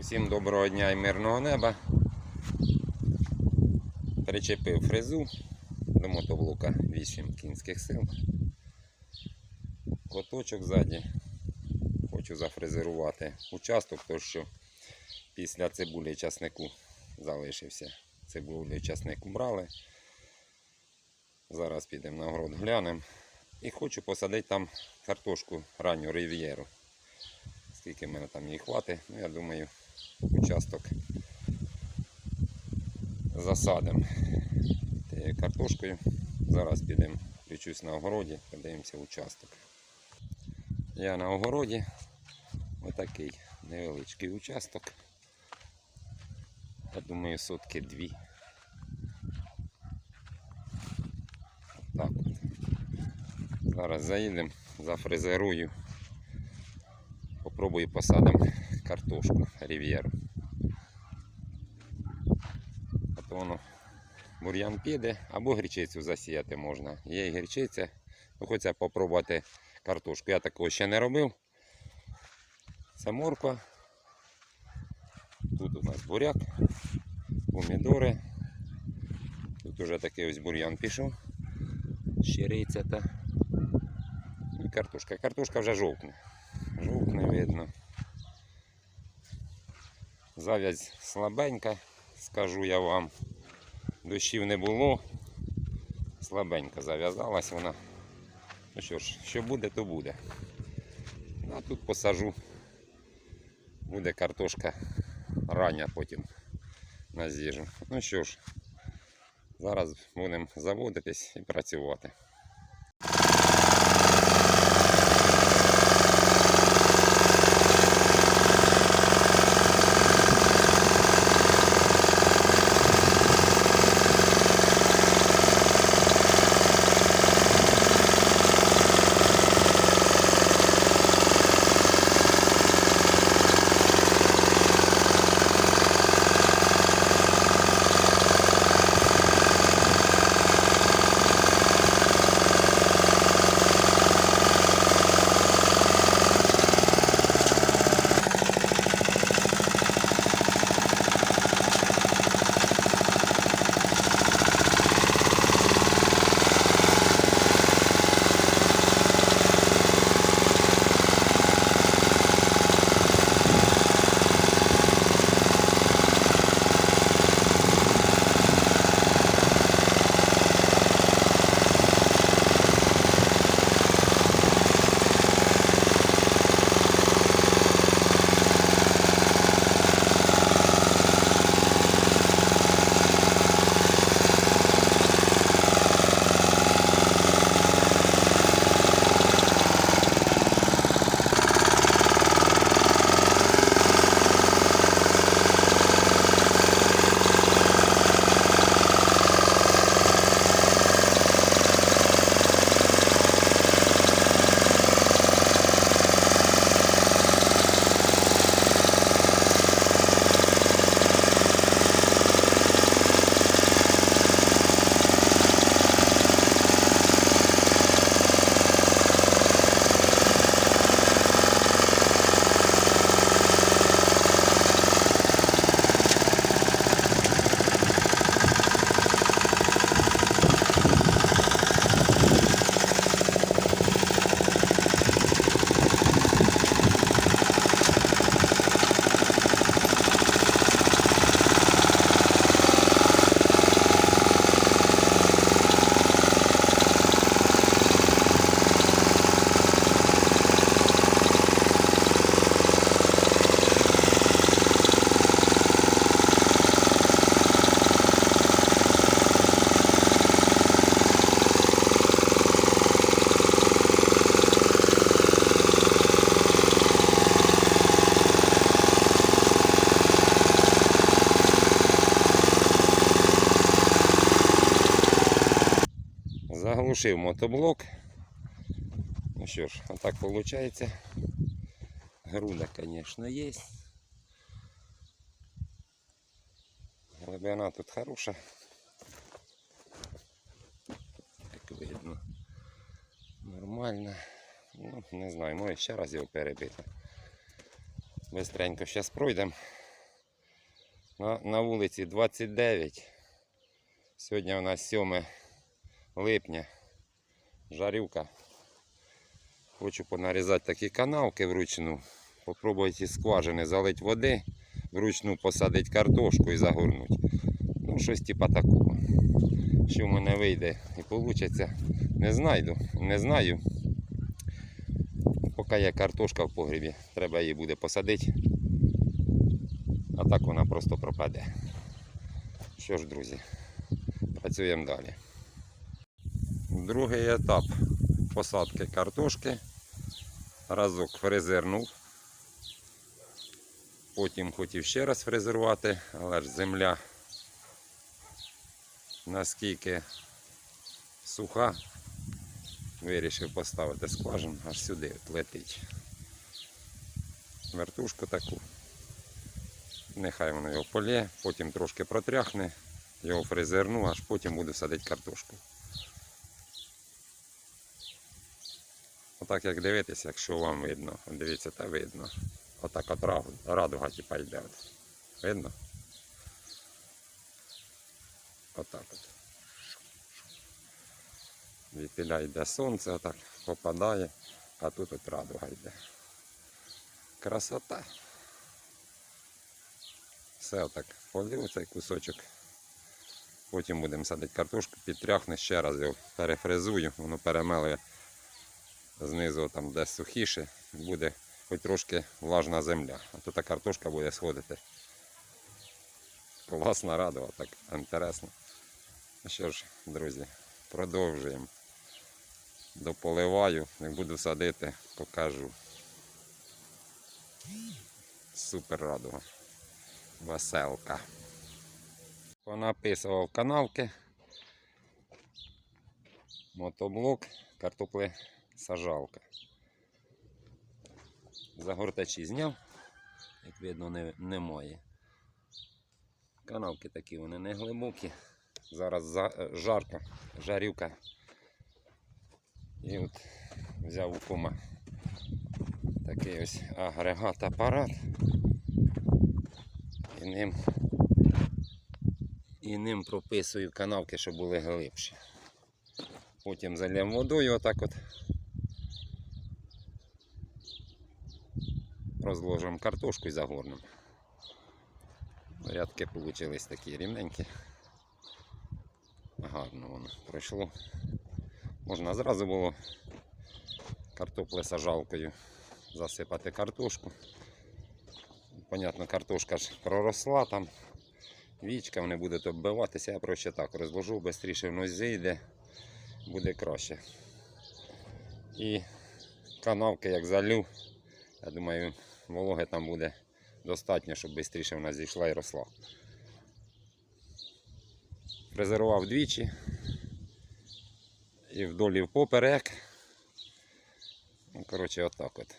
Усім доброго дня і мирного неба. Причепив фрезу до мотоблока 8 кінських сил. Лоточок ззаді. Хочу зафрезерувати участок, тому що після цибулі часнику залишився. Цибулю і часник убрали. Зараз підемо на город глянемо. І хочу посадити там картошку ранню рив'єру. Скільки в мене там її хватить, ну я думаю, участок засадимо картошкою. Зараз підемо, включусь на огороді, подивимося участок. Я на огороді. Отакий невеличкий участок. Я думаю, сотки дві. Так. Зараз заїдемо, зафрезерую. Попробую посадимо картошку рів'єру. А то воно бур'ян піде, або гречицю засіяти можна. Є і гречиця. Ну, хочеться попробувати картошку. Я такого ще не робив. Це морква. Тут у нас буряк, помідори. Тут уже такий ось бур'ян пішов. Щириця та. І картошка. Картошка вже жовтне. Жовтне видно. Зав'язь слабенька, скажу я вам. Дощів не було. Слабенько зав'язалась вона. Ну що ж, що буде, то буде. А тут посажу. Буде картошка рання потім на з'їжу. Ну що ж, зараз будемо заводитись і працювати. Заглушив мотоблок. Ну що ж, отак виходить. Груда, звісно, є. Глибина тут хороша. Як видно. Нормально. Ну, не знаю, може ще раз його перебити. Бистренько зараз пройдемо. На, на вулиці 29. Сьогодні у нас 7 липня. Жарюка. Хочу понарізати такі канавки вручну. Попробувати із скважини залити води, вручну посадити картошку і загорнути. Ну, щось типа такого. Що в мене вийде і вийде, не знайду, не знаю. Поки є картошка в погрібі, треба її буде посадити. А так вона просто пропаде. Що ж, друзі, працюємо далі. Другий етап посадки картошки. Разок фрезернув. Потім хотів ще раз фрезерувати, але ж земля наскільки суха, вирішив поставити скважину аж сюди летить. Вертушку таку. Нехай воно його полє, потім трошки протряхне, його фрезерну, аж потім буду садити картошку. Отак як дивитися, якщо вам видно, дивіться, та видно. Отак от радуга, типа йде. Видно? Отак от. Вітиля йде сонце, отак попадає, а тут от радуга йде. Красота. Все отак полив цей кусочок. Потім будемо садити картошку, підтряхне, ще раз його перефрезую, воно перемелує знизу там де сухіше, буде хоч трошки влажна земля. А то та картошка буде сходити. Класна радова, так інтересно. Ну що ж, друзі, продовжуємо. Дополиваю, як буду садити, покажу. Супер радуга. Веселка. Понаписував канавки. Мотоблок, картопли сажалка. Загортачі зняв, як видно, не, немає. Канавки такі вони не глибокі. Зараз за, е, жарко, жарюка. І от взяв у кума такий ось агрегат апарат. І ним, і ним прописую канавки, щоб були глибші. Потім залємо водою отак от. Розложимо картошку і загорнемо. Рядки вийшли такі рівненькі. Гарно воно пройшло. Можна зразу було картопле сажалкою засипати картошку. Понятно, картошка ж проросла там. Вічка не буде оббиватися, я проще так розложу, швидше воно зійде, буде краще. І канавки як залю, я думаю, вологи там буде достатньо, щоб швидше вона зійшла і росла. Фрезерував двічі і вдоль і впоперек. Ну, коротше, отак от.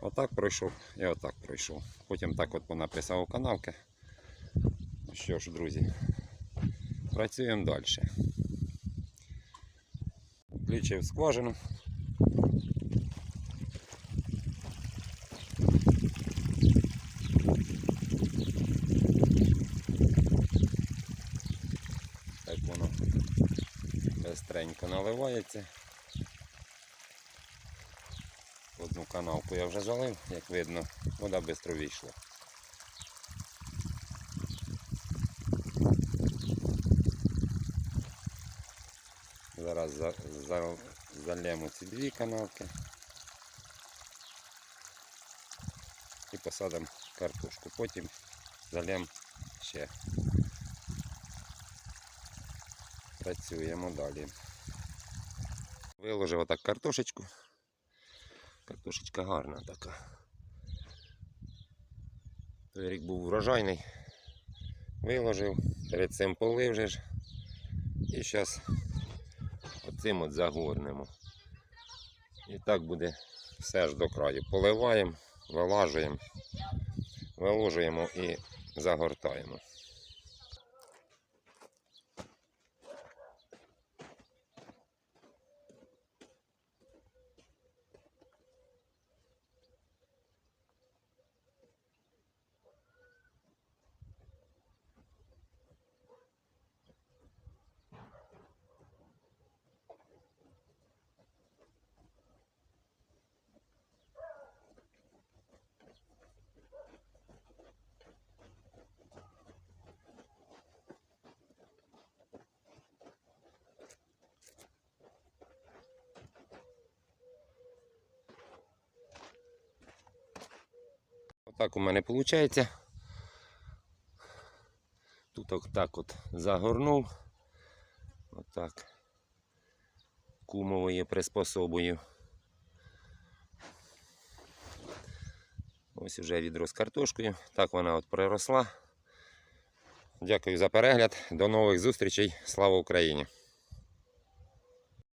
Отак пройшов і отак пройшов. Потім так от понаписав канавки. Ну що ж, друзі, працюємо далі. Включив скважину. Так воно бистренько наливається. Одну канавку я вже залив, як видно, вода швидко вийшла. Зараз за, ці дві канавки і посадимо картошку. Потім залємо ще. Працюємо далі. Виложив отак картошечку. Картошечка гарна така. Той рік був врожайний. Виложив, перед цим полив же ж. І зараз оцим от загорнемо. І так буде все аж до краю. Поливаємо, вилажуємо, виложуємо і загортаємо. Отак у мене виходить. Тут отак от загорнув. Отак. Кумовою приспособою. Ось вже відро з картошкою. Так вона от приросла. Дякую за перегляд. До нових зустрічей. Слава Україні!